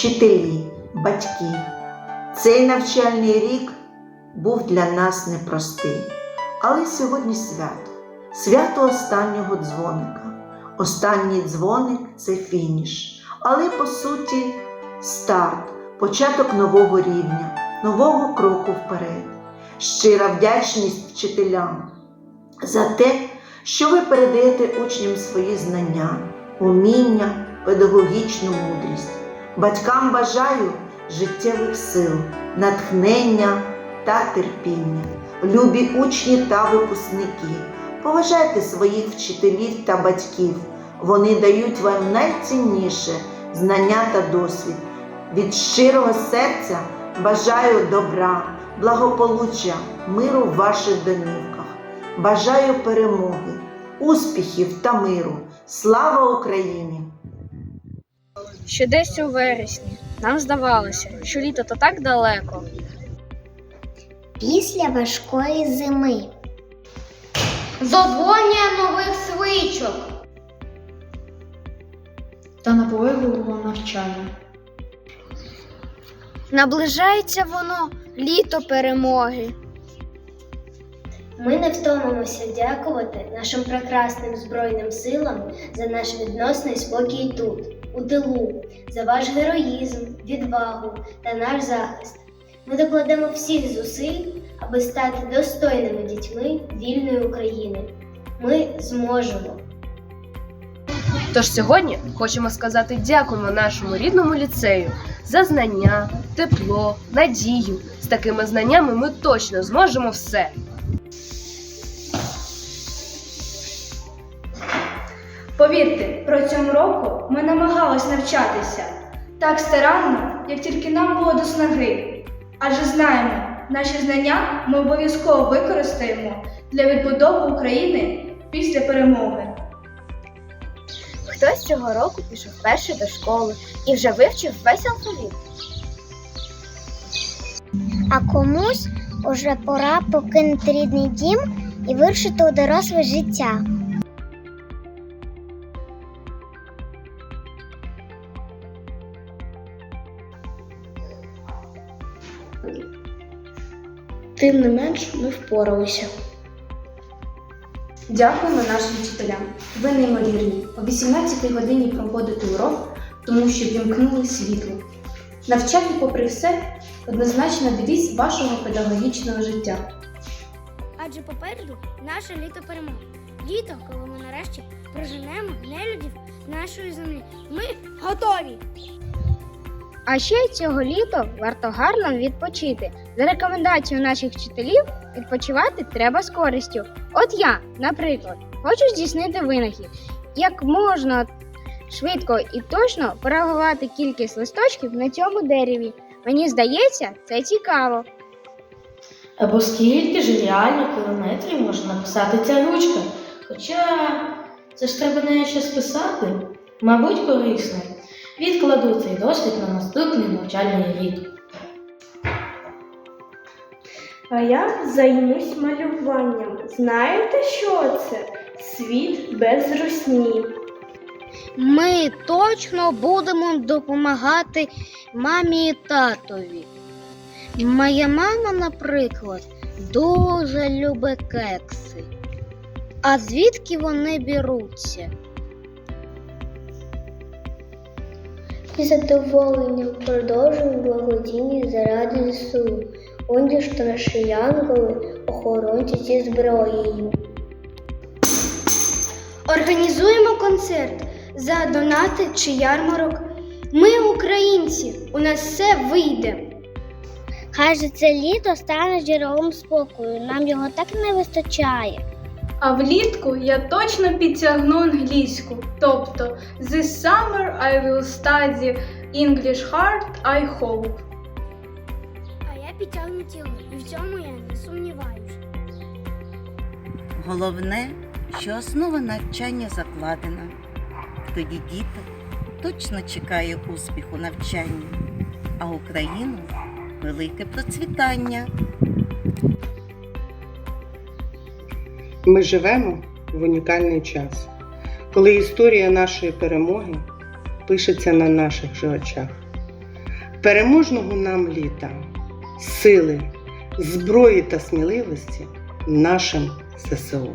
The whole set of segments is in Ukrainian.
вчителі, батьки. Цей навчальний рік був для нас непростий, але сьогодні свято, свято останнього дзвоника. Останній дзвоник це фініш, але по суті старт, початок нового рівня, нового кроку вперед. Щира вдячність вчителям за те, що ви передаєте учням свої знання, уміння, педагогічну мудрість. Батькам бажаю життєвих сил, натхнення та терпіння. Любі учні та випускники, поважайте своїх вчителів та батьків. Вони дають вам найцінніше знання та досвід. Від щирого серця бажаю добра, благополуччя, миру в ваших домівках. Бажаю перемоги, успіхів та миру. Слава Україні! Ще десь у вересні нам здавалося, що літо то так далеко. Після важкої зими. Задзвонює нових свичок. та наполегливого навчання. Наближається воно літо перемоги. Ми не втомимося дякувати нашим прекрасним Збройним силам за наш відносний спокій тут, у тилу, за ваш героїзм, відвагу та наш захист. Ми докладемо всіх зусиль, аби стати достойними дітьми вільної України. Ми зможемо. Тож сьогодні хочемо сказати дякуємо нашому рідному ліцею за знання, тепло, надію. З такими знаннями ми точно зможемо все. Повірте, протягом року ми намагались навчатися так старанно, як тільки нам було до снаги. Адже знаємо, наші знання ми обов'язково використаємо для відбудови України після перемоги. Хтось цього року пішов перший до школи і вже вивчив весь алфавіт. А комусь уже пора покинути рідний дім і вирушити у доросле життя. Тим не менш, ми впоралися. Дякуємо нашим вчителям. Ви неймовірні. О 18 годині проводите урок, тому що вімкнули світло. Навчати, попри все, однозначно девіз вашого педагогічного життя. Адже попереду наше літо перемоги. Літо, коли ми нарешті проженемо нелюдів нашої землі. Ми готові! А ще цього літа варто гарно відпочити. За рекомендацією наших вчителів, відпочивати треба з користю. От я, наприклад, хочу здійснити винахід, як можна швидко і точно порахувати кількість листочків на цьому дереві. Мені здається, це цікаво. Або скільки ж реально кілометрів може написати ця ручка? Хоча це ж треба неї ще списати. Мабуть, корисно. Відкладу цей досвід на наступний навчальний рік. А я займусь малюванням. Знаєте, що це? Світ без русні. Ми точно будемо допомагати мамі і татові. Моя мама, наприклад, дуже любить кекси. А звідки вони беруться? І задоволенням продовжуємо благодійність заради ЗСУ. Онді ж наші янголи, охоронці зі зброєю. Організуємо концерт за донати чи ярмарок. Ми українці, у нас все вийде. Хай же це літо стане джерелом спокою. Нам його так не вистачає. А влітку я точно підтягну англійську. Тобто, this summer I will study English hard, I hope. А я підтягну тіло, і в цьому я не сумніваюся. Головне, що основа навчання закладена. Тоді діти точно чекає успіху навчання, а Україну велике процвітання. Ми живемо в унікальний час, коли історія нашої перемоги пишеться на наших же очах. переможного нам літа, сили, зброї та сміливості нашим ЗСУ.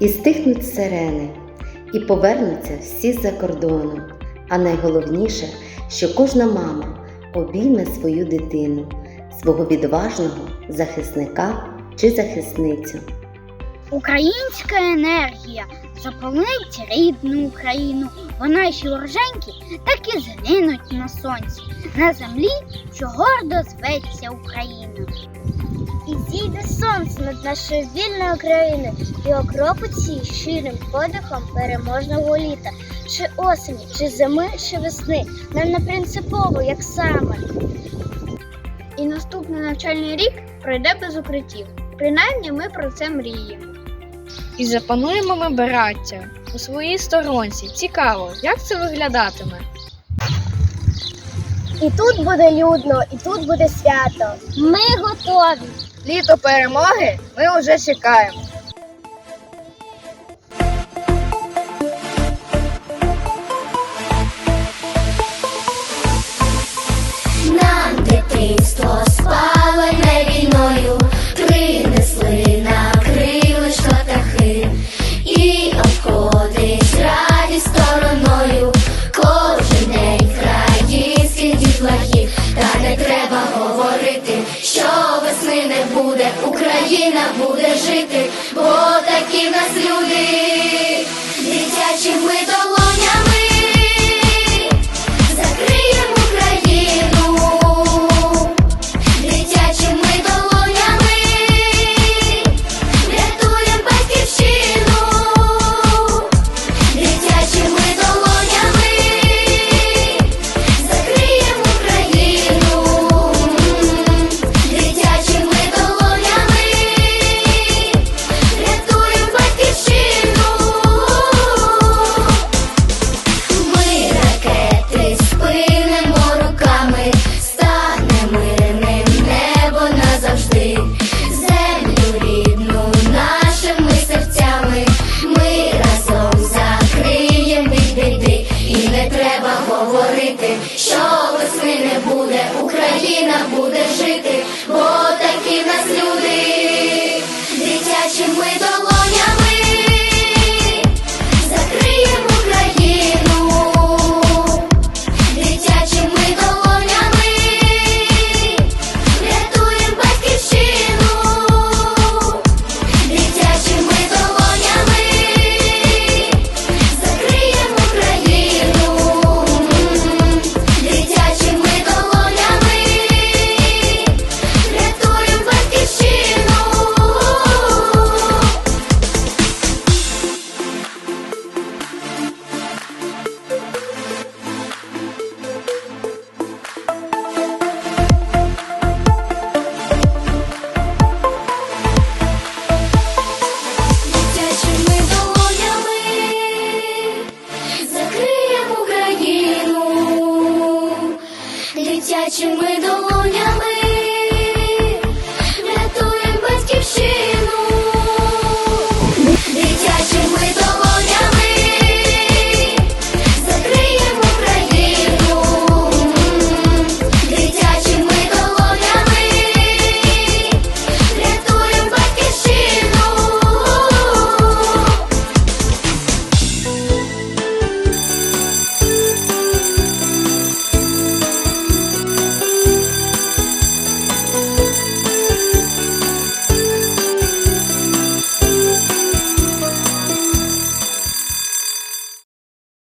І стихнуть сирени, і повернуться всі за кордоном. А найголовніше, що кожна мама обійме свою дитину, свого відважного захисника чи захисницю. Українська енергія запалить рідну Україну. Вона ще вороженькі, так і згинуть на сонці, на землі, що гордо зветься Україна. І зійде сонце над нашою вільною країною і окропить її щирим подихом переможного літа, чи осені, чи зими, чи весни. Нам не принципово, як саме. І наступний навчальний рік пройде без укриттів. Принаймні ми про це мріємо. І запануємо ми браття у своїй сторонці. Цікаво, як це виглядатиме. І тут буде людно, і тут буде свято. Ми готові. Літо перемоги ми вже чекаємо. Нам дитинство буде, Україна буде жити, бо такі в нас люди, дитячими долонями.